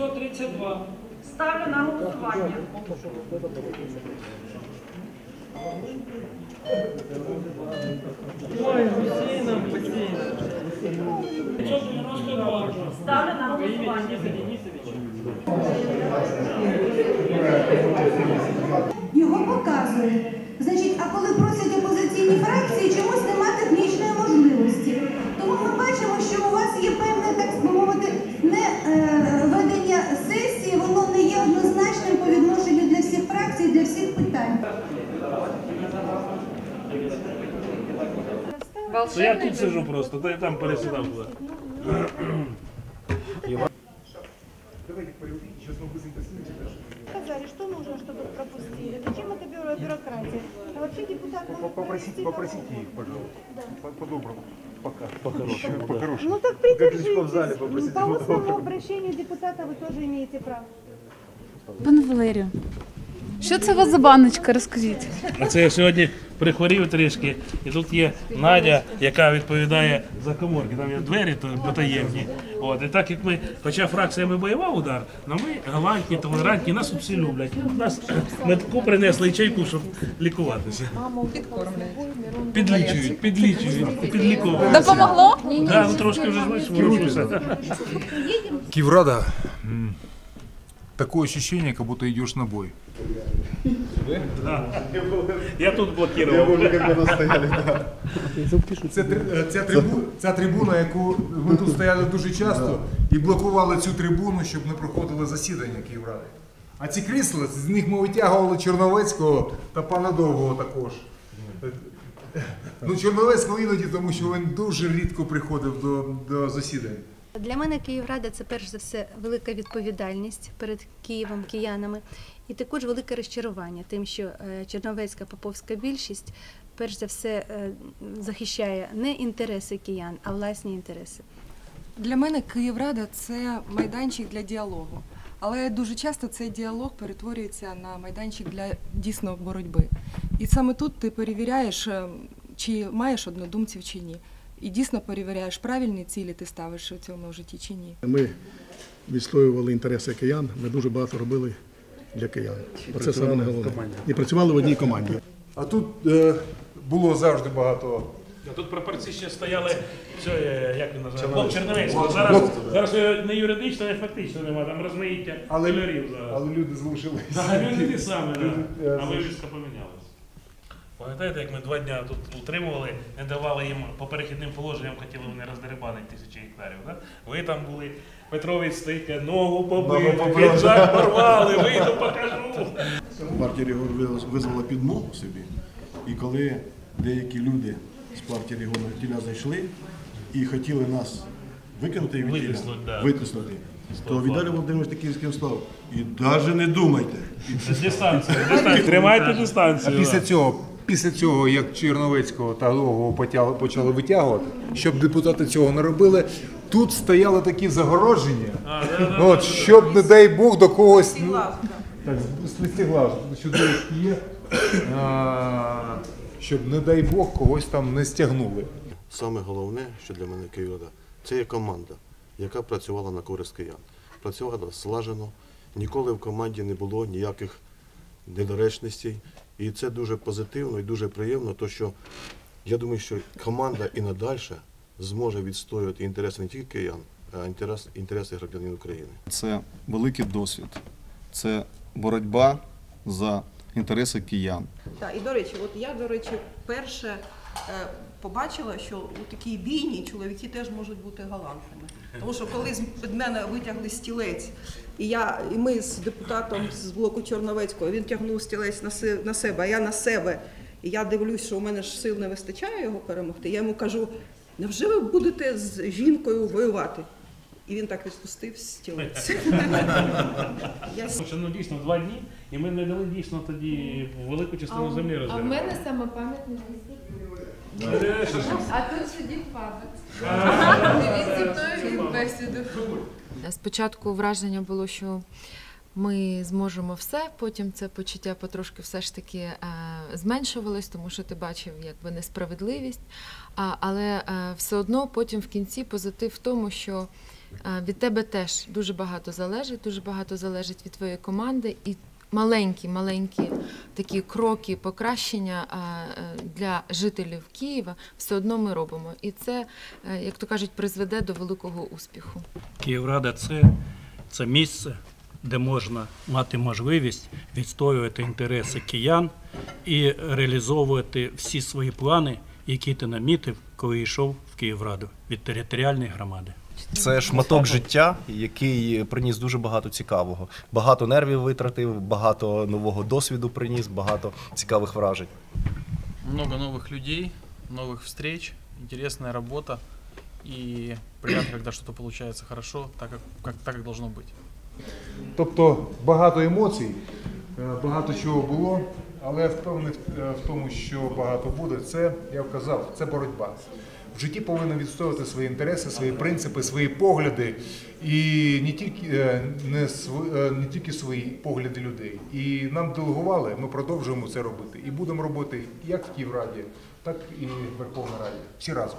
132. Ставлю на голосування. Ой, постійно, постійно. 592. Ставлю на голосування. Його показує. То я тут сижу просто, то я там пересідав туди. сказали, что нужно, чтобы пропустили. Зачем это бюро бюрократия? А вообще депутат может Попросите, провести попросите их, пожалуйста. По- По-доброму. Пока. По-хорошему. По-хорошему. Ну так придержитесь. По устному обращению депутата вы тоже имеете право. Пане Валерію, що це у вас за баночка? Розкажіть. А це я сьогодні прихворів трішки, і тут є Надя, яка відповідає за коморки. Там є двері потаємні. От, і так як ми, хоча фракція ми бойова удар, але ми галантні, толерантні, нас всі люблять. Нас медку принесли і чайку, щоб лікуватися. Підлічують, підлічують, підліковують. Допомогло? Да, ну трошки вже. Киеврада. м, Такое ощущение, как будто идешь на бой. Я тут блокував. Це, три- ця, трибу, ця трибуна, яку ми тут стояли дуже часто і блокували цю трибуну, щоб не проходили засідання Київради. А ці крісла, з них ми витягували Чорновецького та пана Довгого також. Ну, Чорновецького іноді, тому що він дуже рідко приходив до, до засідань. Для мене Київрада це перш за все велика відповідальність перед Києвом, киянами, і також велике розчарування, тим, що е, Черновецька поповська більшість перш за все е, захищає не інтереси киян, а власні інтереси. Для мене Київрада це майданчик для діалогу. Але дуже часто цей діалог перетворюється на майданчик для дійсно боротьби. І саме тут ти перевіряєш, е, чи маєш однодумців чи ні. І дійсно перевіряєш, правильні цілі ти ставиш у цьому житті чи ні. Ми відстоювали інтереси киян, ми дуже багато робили для киян. Це саме головне. І працювали в одній команді. А тут е, було завжди багато. Тут прапорці ще стояли, все, е, як він називає, блок Черновецького. Зараз, зараз не юридично, не фактично немає, там розмаїття Але- кольорів зараз. Але люди залишилися. Да, люди ті самі, Люди, да. е, а вивіска помінялась. Пам'ятаєте, як ми два дня тут утримували, не давали їм по перехідним положенням, хотіли вони роздерибанити тисячі гектарів. Да? Ви там були, Петрович стика, ногу побили. піджак порвали, вийду покажу. Партія регіону визвала підмогу собі. І коли деякі люди з партії регіону тіля зайшли і хотіли нас викинути Витиснуть, да. витиснути, то Віталій Володимирович такий з став. І навіть не думайте. Дистанцію, дистанцію, тримайте А після цього, після цього, як Черновецького та Довгого почали витягувати, щоб депутати цього не робили, тут стояли такі загородження, А, да, да, от, щоб, не дай Бог, до когось. Ну, так, є, а, щоб, не дай Бог, когось там не стягнули. Саме головне, що для мене Київрада, це є команда, яка працювала на користь киян. Працювала слажено, ніколи в команді не було ніяких недоречностей. І це дуже позитивно і дуже приємно, то що я думаю, що команда і надальше зможе відстоювати інтереси не тільки киян, а інтерес, інтереси громадянин України. Це великий досвід, це боротьба за інтереси киян. Так, і до речі, от я, до речі, перше е, побачила, що у такій бійні чоловіки теж можуть бути галантними. Тому що коли з під мене витягли стілець, і я, і ми з депутатом з блоку Чорновецького, він тягнув стілець на се- на себе, а я на себе. І я дивлюсь, що у мене ж сил не вистачає його перемогти. Я йому кажу: невже ви будете з жінкою воювати? І він так відпустив стілець. Що, ну дійсно два дні, і ми не дали дійсно тоді велику частину землі А в мене саме пам'ятник А тут Спочатку враження було, що ми зможемо все, потім це почуття потрошки все ж таки е, зменшувалось, тому що ти бачив якби несправедливість. Але е, все одно потім в кінці позитив в тому, що Е, Від тебе теж дуже багато залежить, дуже багато залежить від твоєї команди і маленькі, маленькі такі кроки покращення е, для жителів Києва все одно ми робимо. І це, е, як то кажуть, призведе до великого успіху. Київрада це, це місце, де можна мати можливість відстоювати інтереси киян і реалізовувати всі свої плани, які ти намітив, коли йшов в Київраду від територіальної громади. Це шматок життя, який приніс дуже багато цікавого. Багато нервів витратив, багато нового досвіду приніс, багато цікавих вражень. Много новых людей, новых встреч, интересная работа. И приятно, когда что-то получается хорошо, так как, как, так, как должно быть. Тобто багато емоцій, е, багато чого було, але впевнений е, в тому, що багато буде, це, я вказав, це боротьба. В житті повинен відстоювати свої інтереси, свої принципи, свої погляди, і не тільки, е, не, е, не тільки свої погляди людей. І нам делегували, ми продовжуємо це робити. І будемо робити як в Київраді, так і в Верховній Раді. Всі разом.